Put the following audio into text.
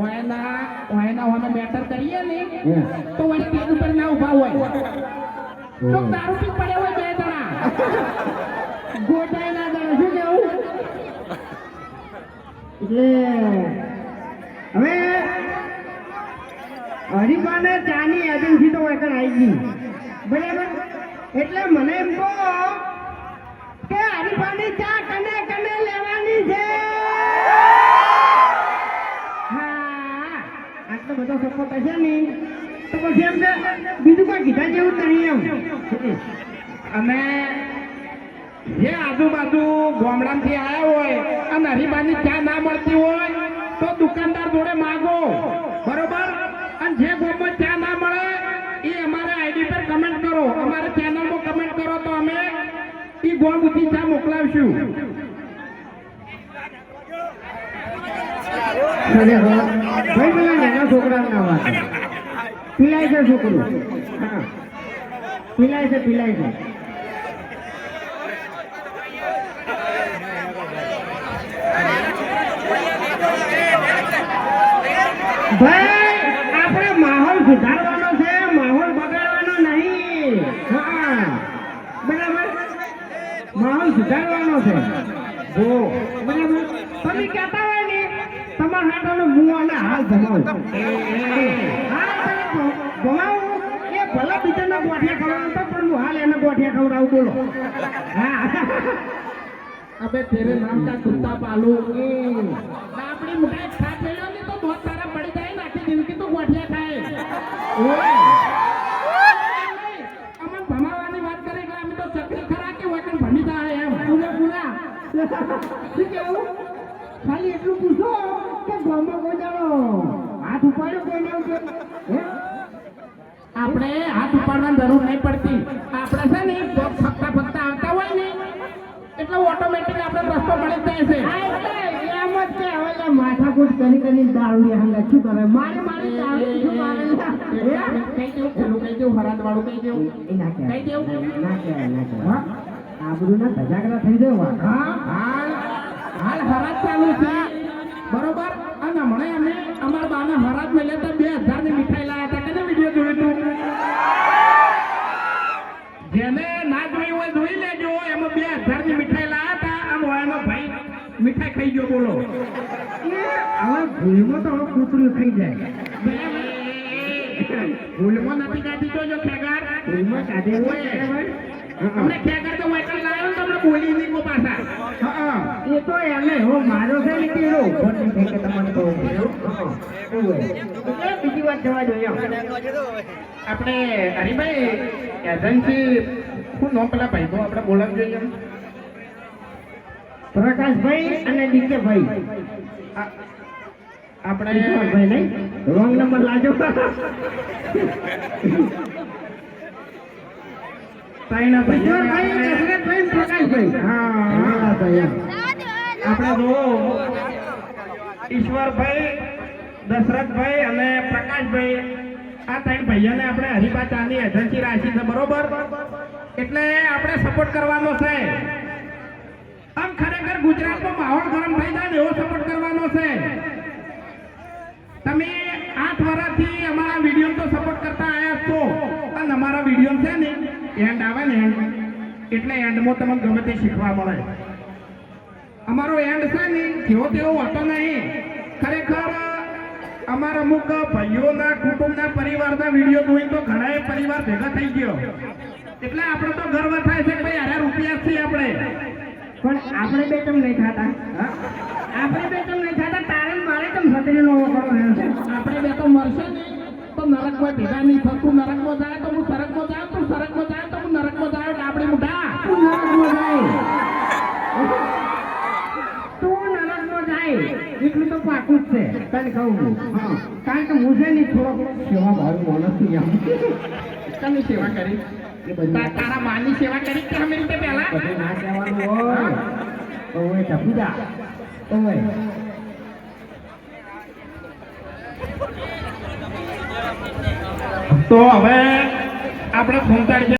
ઓયના ઓયના અમે બેટર કરીએ ને તો ઉપર ના ઊભા હોય. તો દારૂ પી પડે હોય બે જણા. ગોટાઈ ના દડે શું કેવું? એટલે હવે હરિપાને ચાની એજન્સી તો એકણ આવી ગઈ. બરાબર? એટલે મને એમ કહો કે હરિપાની ચા કને કને લેવાની છે હા આટલો બધો સપોર્ટ હશે ને તો પછી એમને બીજું કોઈ કીધા જેવું નહીં એમ. અને જે આજુબાજુ ગામડામાંથી આવ્યા હોય અને હરીબાની ચા ના મળતી હોય તો દુકાનદાર જોડે માગો. બરોબર? અને જે ગામમાં ચા ના મળે એ અમારા આઈડી પર કમેન્ટ કરો. અમારા ચેનલમાં કમેન્ટ કરો તો અમે એ ગોળ બુદ્ધિ ચા મોકલાવશું. ભાઈ પેલા નાના છોકરા વાત પીલાય છે છોકરું. પીલાય છે પીલાય છે. ભાઈ, આપણે માહોલ સુધારવાનો છે, માહોલ બગાડવાનો નહીં. માહોલ સુધારવાનો છે. જો. બરાબર? તમે કહેતા હોય ને, તમારા હાથનો હું અને હાલ ભમાવું હા એ ભલા બીજાના ગોઠિયા ખવડાવતો પણ હું હાલ એને ગોઠિયા ખવડાવું બોલો. હા. અબે તેરે નામ કા કુત્તા પાલू? આપણી મિठाई ખા પેલો ને તો બહુ સારા પડી જાય ને આખી જિંદગી તો ગોઠિયા ખાય. અમન ભમાવાની વાત કરી એટલે અમે તો ચકરી ખરા કે વતન ભમી જાય એમ. પૂરા પૂરા શું કેવું ખાલી એટલું પૂછો કે ગામમાં કોઈ જાણો હાથ ઉપાડ્યો કોઈને એવું કે હે? આપણે હાથ ઉપાડવાની જરૂર નહીં પડતી. આપણે છે ને ફકતા ફકતા આવતા હોય ને એટલે ઓટોમેટિક આપણે રસ્તો મળી જાય છે. એમ જ કે હવે માથાકૂટ કરી કરી દારૂ હંગા શું કરે મારે મારે દારૂ શું મારે કઈ દેવું પેલું કઈ દેવું હરાજ વાળું કઈ દેવું ના કઈ દેવું ના કહેવાય, ના કહેવાય. આબરૂના ધજાગરા થઈ જાય હા હાલ હાલ હરાજ ચાલુ છે. બરોબર? અને હમણાં અમે અમારા બાના હરાજ મેં લેતા ખાઈ ગયો બોલો. આવા ભૂલમાં તો કૂતરું થઈ જાય. ભૂલમાં નથી કાઢી જોજો ખેગાર. ભૂલમાં કાઢી એવું અમને ખેગાર તો વાઇકલ લાવ્યો ને તમને બોલી નહીં કો પાછા. એ તો એને હો મારો છે ને કે એનો નહીં થાય કે તમને કહું છું. એવું? હા. એવું હોય. બીજી વાત જવા દો આપણે હરિભાઈ એજન્સી શું નામ પેલા ભાઈ તો આપણે બોલાવજો એમ. પ્રકાશભાઈ અને ડીકેભાઈ આપણે ભાઈ નહીં રોંગ નંબર લાજો. ઈશ્વરભાઈ ભાઈ. દશરથભાઈ પ્રકાશભાઈ. હા. આપણે જો ઈશ્વરભાઈ દશરથભાઈ અને પ્રકાશભાઈ આ ત્રણ ભાઈઓને આપણે હરિભા ચાની એજન્સી રાખી છે બરોબર? એટલે આપણે સપોર્ટ કરવાનો છે. ખરેખર ગુજરાતનો માહોલ ગરમ થઈ જાય ને એવો સપોર્ટ કરવાનો છે. તમે આઠ વર્ષથી અમારા વીડિયો તો સપોર્ટ કરતા આવ્યા છો. અને અમારા વીડિયો છે ને એન્ડ આવે ને એન્ડ એટલે એન્ડમાં તમને ગમે તે શીખવા મળે. અમારો એન્ડ છે ને, જેવો તેવો હતો નહીં. ખરેખર, અમારા અમુક ભાઈઓના, કુટુંબના, પરિવારના વીડિયો જોઈને તો ઘણા પરિવાર ભેગા થઈ ગયો. એટલે આપણે તો ગર્વ થાય છે ભાઈ અરે રૂપિયા છીએ આપણે. પણ આપણે બે કેમ નહીં ખાતા આપણે બે કેમ નહીં ખાતા તારે મારે કેમ છત્રીનો નો આપણે બે તો મળશે ને તો નરકમાં ભેગા નહીં થતું. નરકમાં જાય તો હું સરકમાં જાય તું સરકમાં જાય તો હું નરકમાં એટલે આપણે મોટા. તું નરકમાં જાય. તું નરકમાં જાય. એટલું તો પાકું જ છે. તને કહું. કારણ કે હું છે ને થોડોક સેવા મારું માણસ નહીં આમ તમે સેવા કરી. તારા માની સેવા કરી કે અમે રીતે પહેલા? બધું ના કહેવાનું હોય. ઓય ટપુદા ઓય. તો હવે આપણે ફોન